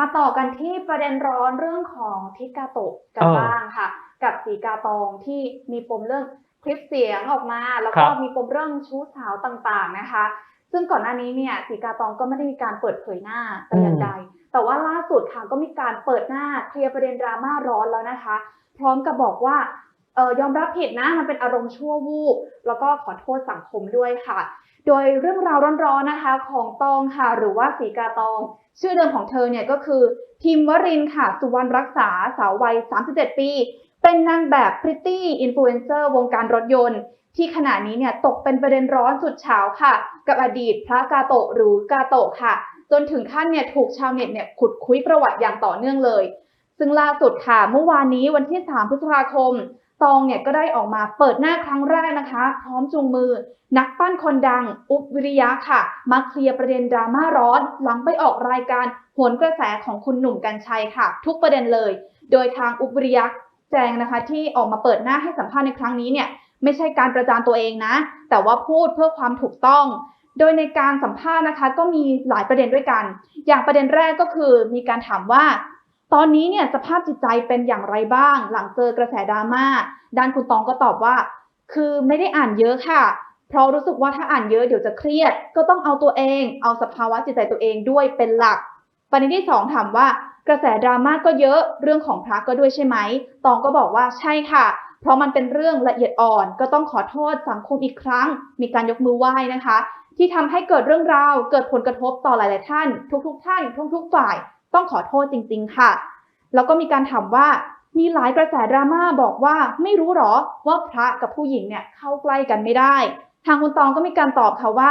มาต่อกันที่ประเด็นร้อนเรื่องของทิกาโตะกันเออบ้างค่ะ กับสีกาตองที่มีปมเรื่องคลิปเสียงออกมา แล้วครัก็บมีปมเรื่องชู้สาวต่างๆนะคะ ซึ่งก่อนหน้านี้เนี่ยสีกาตองก็ไม่ได้มีการเปิดเผยหน้าแต่อย่างใดแต่ว่าล่าสุดค่ะก็มีการเปิดหน้าเคลียร์ประเด็นดราม่าร้อนแล้วนะคะ พร้อมกับบอกว่าเออยอมรับผิดนะมันเป็นอารมณ์ชั่ววูบแล้วก็ขอโทษสังคมด้วยค่ะ โดยเรื่องราวร้อนๆนะคะของตองค่ะ หรือว่าสีกาตอง ชื่อเดิมของเธอเนี่ยก็คือพิมวรินค่ะ สุวรรณรักษาสาววัย 37 ปี เป็นนางแบบพริตตี้อินฟลูเอนเซอร์วงการรถยนต์ ที่ขณะนี้เนี่ยตกเป็นประเด็นร้อนสุดเฉาค่ะ กับอดีตพระกาโตะหรือกาโตะค่ะ จนถึงขั้นเนี่ยถูกชาวเน็ตเนี่ยขุดคุยประวัติอย่างต่อเนื่องเลย ซึ่งล่าสุดค่ะ เมื่อวานนี้วันที่ 3 พฤษภาคม ตองเนี่ยก็ได้ออกมาเปิดหน้าครั้งแรกนะคะ พร้อมจูงมือ นักปั้นคนดัง อุบวิริยะค่ะ มาเคลียร์ประเด็นดราม่าร้อน หลังไปออกรายการโหนกระแสของคุณหนุ่มกัญชัยค่ะ ทุกประเด็นเลย โดยทางอุบวิริยะแจ้งนะคะ ที่ออกมาเปิดหน้าให้สัมภาษณ์ในครั้งนี้เนี่ยไม่ใช่การประจานตัวเองนะ แต่ว่าพูดเพื่อความถูกต้อง โดยในการสัมภาษณ์นะคะ ก็มีหลายประเด็นด้วยกัน อย่างประเด็นแรกก็คือมีการถามว่า ตอนนี้เนี่ยสภาพจิตใจเป็นอย่างไรบ้าง หลังเจอกระแสดราม่าด้านคุณตองก็ตอบว่า คือไม่ได้อ่านเยอะค่ะ เพราะรู้สึกว่าถ้าอ่านเยอะเดี๋ยวจะเครียด ก็ต้องเอาตัวเอง เอาสภาวะจิตใจตัวเองด้วยเป็นหลัก ประเด็นที่สองถามว่ากระแสดราม่าก็เยอะเรื่องของพระก็ด้วยใช่ไหมตองก็บอกว่าใช่ค่ะ เพราะมันเป็นเรื่องละเอียดอ่อน ก็ต้องขอโทษสังคมอีกครั้ง มีการยกมือไหว้นะคะ ที่ทำให้เกิดเรื่องราว เกิดผลกระทบต่อหลาย ๆ ท่าน ทุก ๆ ท่านทุก ๆ ฝ่าย ต้องขอโทษจริง ๆ ค่ะ แล้วก็มีการถามว่ามีหลายกระแสดราม่าบอกว่าไม่รู้หรอว่าพระกับผู้หญิงเนี่ยเข้าใกล้กันไม่ได้ ทางคุณตองก็มีการตอบค่ะว่า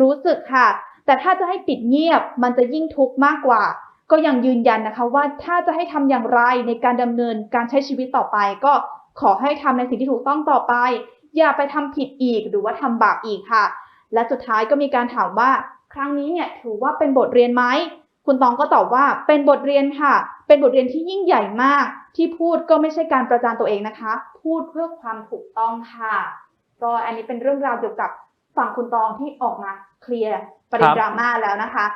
รู้สึกค่ะ แต่ถ้าจะให้ปิดเงียบมันจะยิ่งทุกข์มากกว่า ก็ยังยืนยันนะคะว่าถ้าจะให้ทำอย่างไรในการดำเนินการใช้ชีวิตต่อไป ก็ขอให้ทำในสิ่งที่ถูกต้องต่อไป อย่าไปทำผิดอีกหรือว่าทำบาปอีกค่ะ และสุดท้ายก็มีการถามว่า ครั้งนี้เนี่ยถือว่าเป็นบทเรียนไหม คุณตองก็ตอบว่าเป็นบทเรียนค่ะ เป็นบทเรียนที่ยิ่งใหญ่มาก ที่พูดก็ไม่ใช่การประจานตัวเองนะคะ พูดเพื่อความถูกต้องค่ะ ก็อันนี้เป็นเรื่องราวเกี่ยวกับฝั่งคุณตองที่ออกมาเคลียร์ประเด็นครับดราม่าแล้วนะคะ